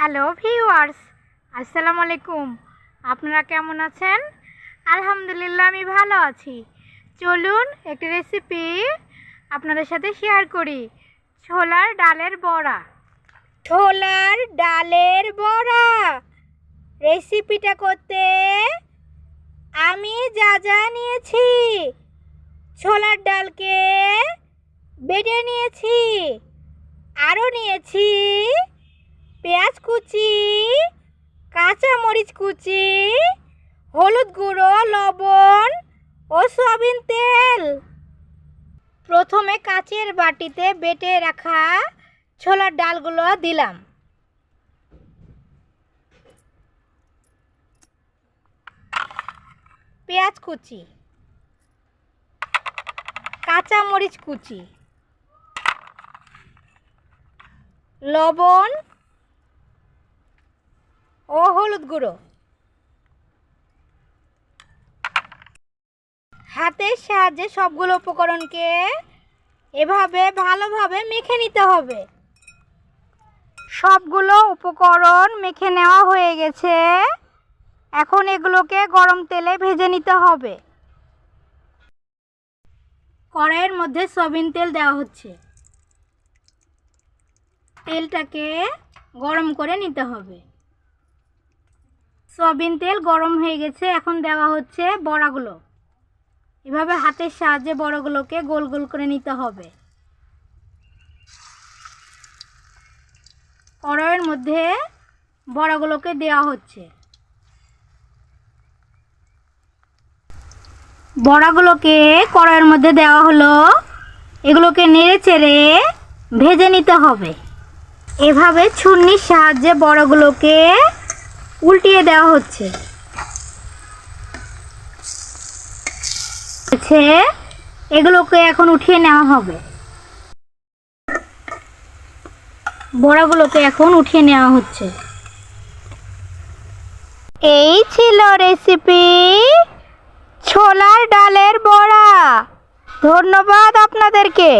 Hello viewers আসসালামু আলাইকুম আপনারা কেমন আছেন আলহামদুলিল্লাহ আমি ভালো আছি চলুন একটি রেসিপি আপনাদের সাথে শেয়ার করি ছোলার ডালের বড়া ছোলার ডালের বড়া রেসিপিটা করতে আমি যা যা নিয়েছি ছোলার ডালকে বেটে নিয়েছি আরও নিয়েছি পেঁয়াজ কুচি, কাঁচা মরিচ কুচি, হলুদ গুঁড়ো, লবণ ও সয়াবিন তেল। প্রথমে কাঁচের বাটিতে বেটে রাখা ছোলার ডালগুলো দিলাম। পেঁয়াজ কুচি কাঁচামরিচ কুচি, লবণ ও, হলুদ গুঁড়ো। হাতের সাহায্যে সবগুলো উপকরণকে এভাবে ভালোভাবে মেখে নিতে হবে। সবগুলো উপকরণ মেখে নেওয়া হয়ে গেছে। এখন এগুলোকে গরম তেলে ভেজে নিতে হবে। কড়াইয়ের মধ্যে সয়াবিন তেল দেওয়া হচ্ছে। তেলটাকে গরম করে নিতে হবে। সয়াবিন তেল গরম হয়ে গেছে, এখন দেওয়া হচ্ছে বড়াগুলো। এভাবে হাতের সাহায্যে বড়গুলোকে গোল গোল করে নিতে হবে। কড়াইয়ের মধ্যে বড়াগুলোকে দেওয়া হচ্ছে। বড়াগুলোকে কড়াইয়ের মধ্যে দেওয়া হলো, এগুলোকে নেড়ে চেড়ে ভেজে নিতে হবে। এভাবে ছুর্নির সাহায্যে বড়গুলোকে উল্টিয়ে দেওয়া হচ্ছে। এগুলোকে এখন উঠিয়ে নেওয়া হবে। বড়াগুলোকে এখন উঠিয়ে নেওয়া হচ্ছে। এই ছিল রেসিপি ছোলার ডালের বড়া। ধন্যবাদ আপনাদেরকে।